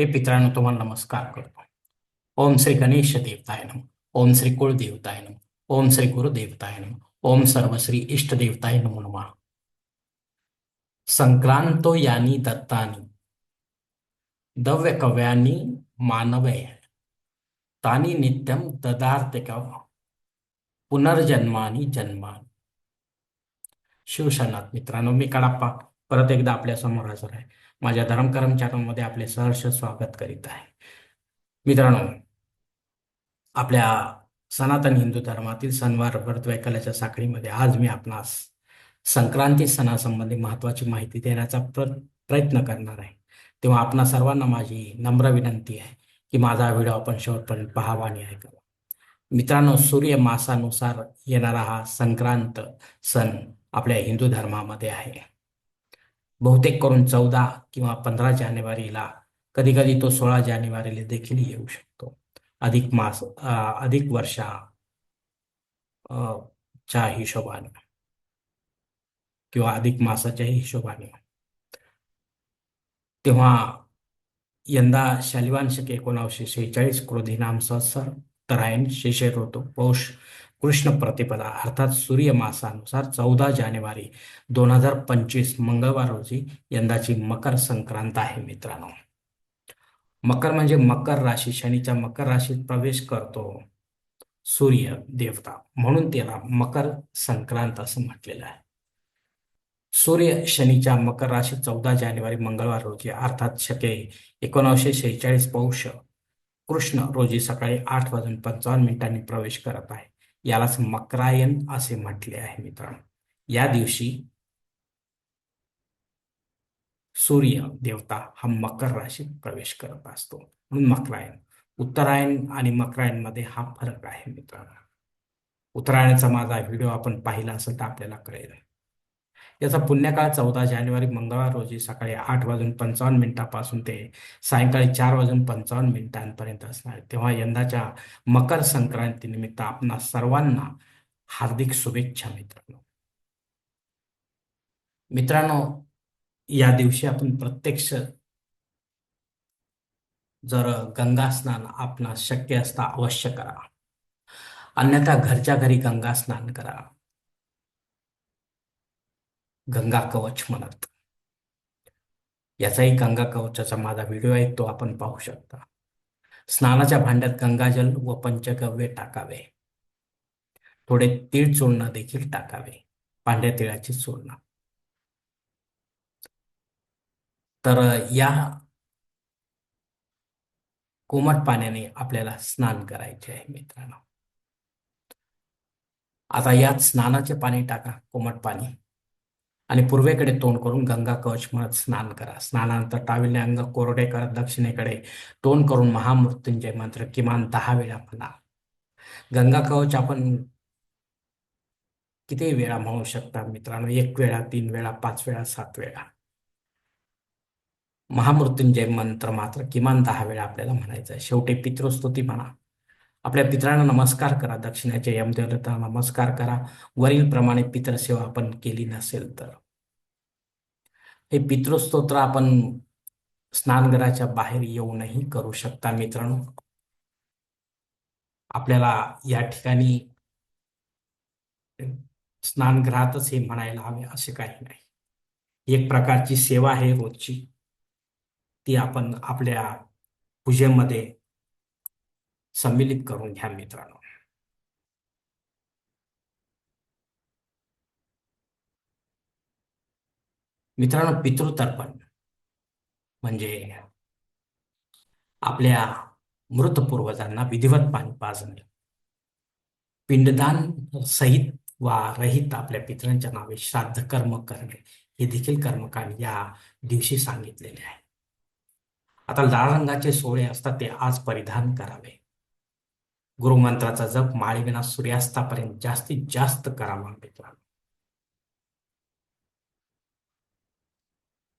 हे पित्रांनो तुम्हाला नमस्कार करतो. ओम श्री गणेश देवताय नम. ओम श्री कुळदेवताय नम. ओम श्री गुरुदेवताय नम. ओम सर्व श्री इष्ट देवताय नमो नमः. संक्रांतो यानी दत्तानी दव्य कव्यानी मानवय तानी नित्यम ददार्तिक पुनर्जन्मानी जन्मानी. शिवशनाथ मित्रांनो मी कडाप्पा परत एकदा आपल्यासमोर हजर आहे. माझ्या धर्मकरम चॅनलमध्ये आपले सहर्ष स्वागत करीत आहे. मित्रांनो आपल्या सनातन हिंदू धर्मातील सणवार व्रत वैकल्याच्या साखळीमध्ये आज मी आपणास संक्रांती सणासंबंधी महत्वाची माहिती देण्याचा प्र प्रयत्न करणार आहे. तेव्हा आपणा सर्वांना माझी नम्र विनंती आहे की माझा व्हिडिओ आपण शेवटपर्यंत पाहावा आणि ऐकावा. मित्रांनो सूर्य मासानुसार येणारा हा संक्रांत सण आपल्या हिंदू धर्मामध्ये आहे. बहुतेक करून चौदा किंवा पंधरा जानेवारीला कधी कधी तो सोळा जानेवारीला देखील येऊ शकतो. अधिक मास अधिक वर्षा च्या हिशोबाने किंवा अधिक मासाच्या हिशोबाने. तेव्हा यंदा शालिवान शके एकोणावीसशे शेहेचाळीस क्रोधी नाम सहस्र तरायण शेषे ऋतू पौष कृष्ण प्रतिपदा अर्थात सूर्य मासानुसार चौदा जानेवारी दोन हजार पंचवीस मंगळवार रोजी यंदाची मकर संक्रांत आहे मित्रांनो. मकर म्हणजे मकर राशी. शनीच्या मकर राशीत प्रवेश करतो सूर्य देवता म्हणून त्याला मकर संक्रांत असं म्हटलेलं आहे. सूर्य शनीच्या मकर राशीत चौदा जानेवारी मंगळवार रोजी अर्थात शके एकोणीसशे शेहेचाळीस पौष कृष्ण रोजी सकाळी आठ वाजून पंचावन्न मिनिटांनी प्रवेश करत आहे. यालाच मकरायन असे म्हटले आहे मित्रांनो. या दिवशी सूर्य देवता हा मकर राशीत प्रवेश करत असतो. म्हणून मकरायन उत्तरायण आणि मकरायनमध्ये हा फरक आहे मित्रांनो. उत्तरायणाचा माझा व्हिडिओ आपण पाहिला असेल तर आपल्याला कळेल. याचा पुण्यकाळ चौदा जानेवारी मंगळवार रोजी सकाळी आठ वाजून पंचावन्न मिनिटापासून ते सायंकाळी चार वाजून पंचावन्न मिनिटांपर्यंत असणार तेव्हा यंदाच्या मकर संक्रांतीनिमित्त आपणा सर्वांना हार्दिक शुभेच्छा मित्रांनो. मित्रांनो या दिवशी आपण प्रत्यक्ष जर गंगा स्नान आपण शक्य असता अवश्य करा. अन्यथा घरच्या घरी गंगा स्नान करा. गंगा कवच म्हणत. याचाही गंगा कवचाचा माझा व्हिडिओ आहे तो आपण पाहू शकता. स्नानाच्या भांड्यात गंगाजल व पंचगव्य टाकावे. थोडे तीळ चूर्ण देखील टाकावे पांढऱ्या तिळाची चूर्ण. तर या कोमट पाण्याने आपल्याला स्नान करायचे आहे मित्रांनो. आता यात स्नानाचे पाणी टाका कोमट पाणी. आणि पूर्वेकडे तोंड करून गंगा कवच म्हणत स्नान करा. स्नानानंतर टाविले अंग कोरडे करत दक्षिणेकडे तोंड करून महामृत्युंजय मंत्र किमान दहा वेळा म्हणा. गंगा कवच आपण किती वेळा म्हणू शकता मित्रांनो? एक वेळा तीन वेळा पाच वेळा सात वेळा. महामृत्युंजय मंत्र मात्र किमान दहा वेळा आपल्याला म्हणायचं आहे शेवटी पितृस्तुती म्हणा. आपल्या पित्रांना नमस्कार करा. दक्षिणाच्या यमदेवता नमस्कार करा. वरील प्रमाणे पितृसेवा आपण केली नसेल तर. हे पितृस्तोत्र आपण स्नानगराच्या बाहेर येऊनही करू शकता मित्रांनो. आपल्याला या ठिकाणी स्नानगृहातच हे म्हणायला हवे असे काही नाही. एक प्रकारची सेवा आहे रोजची. ती आपण आपल्या पूजेमध्ये सम्मिलित करून घ्या मित्रांनो. मित्रांनो पितृतर्पण म्हणजे आपल्या मृत पूर्वजांना विधिवत पाणी पाजणे. पिंडदान सहित वा रहित आपल्या पितरांच्या नावे श्राद्ध कर्म करणे. हे देखील कर्मकांड या दिवशी सांगितलेले आहे. आता लाल रंगाचे सोहळे असतात ते आज परिधान करावे. गुरुमंत्राचा जप माळीविना सूर्यास्तापर्यंत जास्तीत जास्त करावा मित्रांनो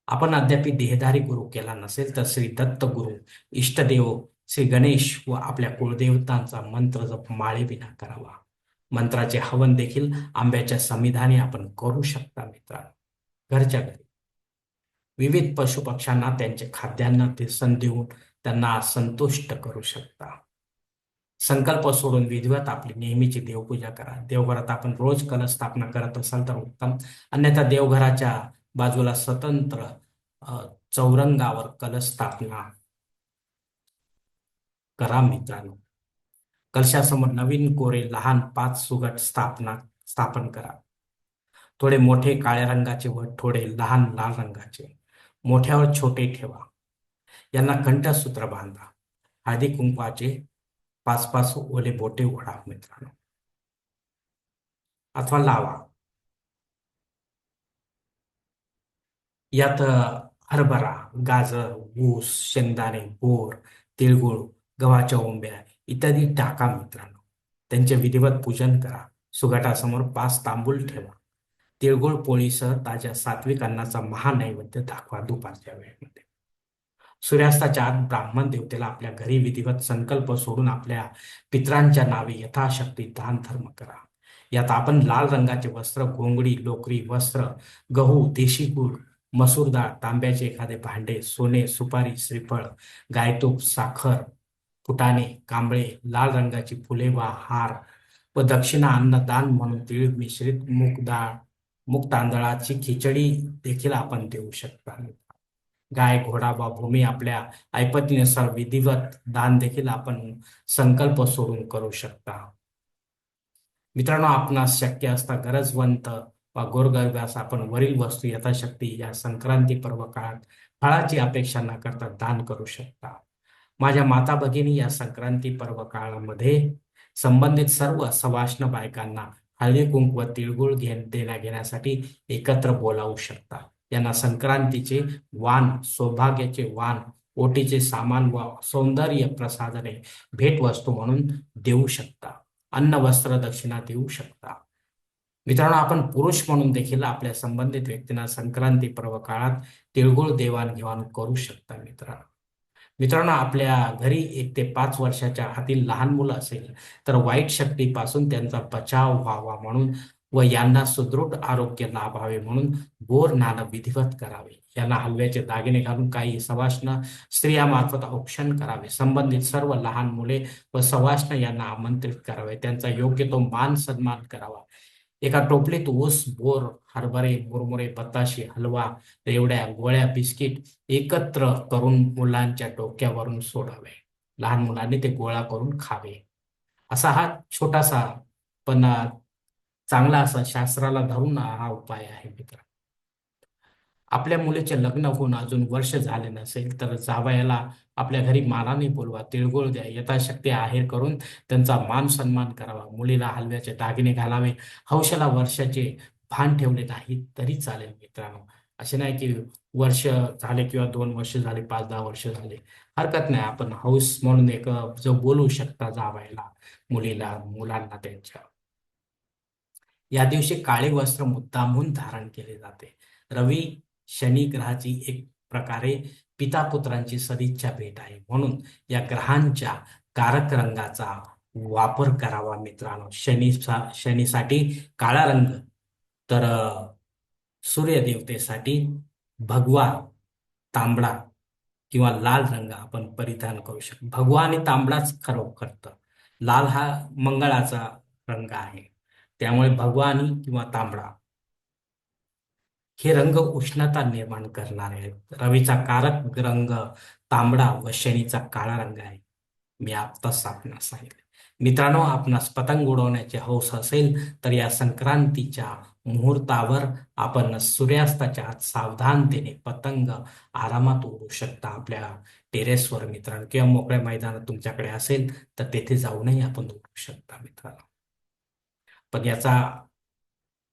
आपण अद्याप देहधारी गुरु केला नसेल तर श्री दत्त गुरु इष्टदेव श्री गणेश व आपल्या कुलदेवतांचा मंत्र जप माळेविना करावा. मंत्राचे हवन देखील आंब्याच्या संविधाने आपण करू शकता मित्रांनो. घरच्या घरी. विविध पशुपक्ष्यांना त्यांचे खाद्यांना ते देऊन त्यांना संतुष्ट करू शकता. संकल्प सोडून विधिवत आपली नेहमीची देवपूजा करा. देवघरात आपण रोज कलश स्थापना करत असाल तर उत्तम. अन्यथा देवघराच्या बाजूला स्वतंत्र चौरंगावर कलश स्थापना करा मित्रांनो. कलशासमोर नवीन कोरे लहान पाच सुगट स्थापना स्थापन करा. थोडे मोठे काळ्या रंगाचे व थोडे लहान लाल रंगाचे. मोठ्यावर छोटे ठेवा. यांना कंठसूत्र बांधा. हळदी कुंकवाचे पाच पाच ओले बोटे उघडा मित्रांनो. अथवा लावा. यात हरभरा गाजर ऊस शेंगदाणे बोर तिळगुळ गव्हाच्या ओंब्या इत्यादी टाका मित्रांनो. त्यांचे विधिवत पूजन करा. सुगटासमोर पाच तांबूल ठेवा. तिळगुळ पोळीसह ताज्या सात्विक अन्नाचा महानैवेद्य दाखवा दुपारच्या वेळेमध्ये. सूर्यास्ताच्या आत ब्राह्मण देवतेला आपल्या घरी विधिवत संकल्प सोडून आपल्या पित्रांच्या नावे यथाशक्ती दान धर्म करा. यात आपण लाल रंगाचे वस्त्र घोंगडी लोकरी वस्त्र गहू देशी गुळ मसूर डाळ तांब्याचे एखादे भांडे सोने सुपारी श्रीफळ गायतूप साखर फुटाणे कांबळे लाल रंगाची फुले वा हार व दक्षिणा अन्नदान म्हणून तीळ मिश्रित मूग डाळ मूग तांदळाची खिचडी देखील आपण देऊ शकता. गाय घोडा वा भूमी आपल्या ऐपतीनुसार विधिवत दान देखील आपण संकल्प सोडून करू शकता. मित्रांनो आपणास शक्य असता गरजवंत वा गोरगरब्यास आपण वरील वस्तू यथाशक्ती या संक्रांती पर्व काळात फळाची अपेक्षा न करता दान करू शकता. माझ्या माता भगिनी या संक्रांती पर्व काळामध्ये संबंधित सर्व सवाष्ण बायकांना हळदी कुंकू व तिळगुळ घेण देण्या घेण्यासाठी एकत्र बोलावू शकता. यांना संक्रांतीचे वान सौभाग्याचे वान ओटीचे सामान व सौंदर्य प्रसादने भेटवस्तू म्हणून देऊ शकता. अन्न वस्त्र दक्षिणा देऊ शकता. मित्रांनो आपण पुरुष म्हणून देखील आपल्या संबंधित व्यक्तींना संक्रांती पर्व काळात तिळगुळ देवाणघेवाण करू शकता मित्रांनो. मित्रांनो आपल्या घरी एक ते पाच वर्षाच्या आतील लहान मुलं असेल तर वाईट शक्तीपासून त्यांचा बचाव व्हावा म्हणून व यांना सुदृढ आरोग्य लाभावे म्हणून बोर नाणं विधिवत करावे. यांना हलव्याचे दागिने घालून काही सवाष्ण स्त्रियामार्फत औक्षण करावे. संबंधित सर्व लहान मुले व सवाष्ण यांना आमंत्रित करावे. त्यांचा योग्य तो मान सन्मान करावा. एका टोपलीत ऊस बोर हरभरे मुरमुरे बताशी हलवा रेवड्या गोळ्या बिस्किट एकत्र करून मुलांच्या डोक्यावरून सोडावे. लहान मुलांनी ते गोळा करून खावे. असा हा छोटासा पण चांगला असा शास्त्राला धरून हा उपाय आहे मित्र. आपल्या मुलीचे लग्न होऊन अजून वर्ष झाले नसेल तर जावयाला आपल्या घरी मानाने बोलवा तिळगुळ द्या यथाशक्ती आहेर करून त्यांचा मान सन्मान करावा. मुलीला हलव्याचे दागिने घालावे हौशाला वर्षाचे भान ठेवले नाही तरी चालेल मित्रांनो. असे नाही की वर्ष झाले किंवा दोन वर्ष झाले पाच दहा वर्ष झाले. हरकत नाही आपण हौस म्हणून एक जो बोलू शकता जावायला मुलीला मुलांना त्यांच्या या दिवशी काळे वस्त्र मुद्दामहून धारण केले जाते. रवी शनी ग्रहाची एक प्रकारे पिता पुत्रांची सदिच्छा भेट आहे. म्हणून या ग्रहांच्या कारक रंगाचा वापर करावा मित्रांनो. शनी शनीसाठी काळा रंग तर सूर्यदेवतेसाठी भगवा तांबडा किंवा लाल रंग आपण परिधान करू शकतो. भगवा आणि तांबडाच खरोखर करतं लाल हा मंगळाचा रंग आहे. त्यामुळे भगवानी किंवा तांबडा हे रंग उष्णता निर्माण करणारे आहेत. रवीचा कारक रंग तांबडा व शनीचा काळा रंग आहे. मी आत्ताच आपणास सांगितले. मित्रांनो आपणास पतंग उडवण्याचे हौस असेल तर या संक्रांतीच्या मुहूर्तावर आपण सूर्यास्ताच्या आत सावधानतेने पतंग आरामात उडू शकता आपल्या टेरेसवर मित्रांनो किंवा मोकळ्या मैदानात तुमच्याकडे असेल तर तेथे जाऊनही आपण उडू शकता मित्रांनो. पण याचा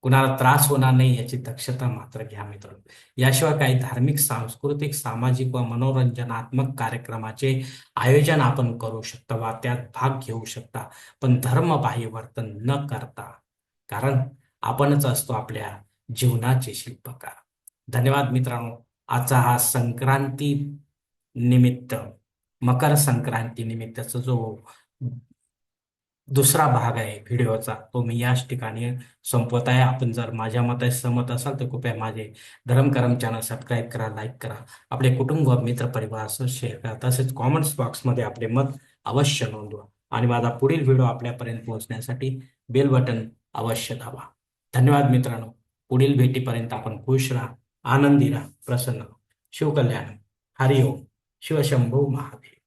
कुणाला त्रास होणार नाही याची दक्षता मात्र घ्या मित्र याशिवाय काही धार्मिक सांस्कृतिक सामाजिक व मनोरंजनात्मक कार्यक्रमाचे आयोजन आपण करू शकता वा त्यात भाग घेऊ शकता पण धर्मबाह्य वर्तन न करता कारण आपणच असतो आपल्या जीवनाचे शिल्पकार. धन्यवाद मित्रांनो. आजचा हा संक्रांती निमित्त मकर संक्रांती निमित्ताचा जो दुसरा भाग आहे व्हिडिओचा. तो मी याच ठिकाणी संपवत आहे. आपण जर माझ्या मताशी सहमत असाल तर कृपया माझे धर्मकरम चॅनल सबस्क्राईब करा लाईक करा. आपले कुटुंब मित्र परिवारासह शेअर करा. तसेच कॉमेंट्स बॉक्समध्ये आपले मत अवश्य नोंदवा. आणि माझा पुढील व्हिडिओ आपल्यापर्यंत पोहोचण्यासाठी बेल बटन अवश्य दाबा. धन्यवाद मित्रांनो. पुढील भेटीपर्यंत आपण खुश राहा आनंदी राहा प्रसन्न शिवकल्याण. हरिओम. शिवशंभू महादेव.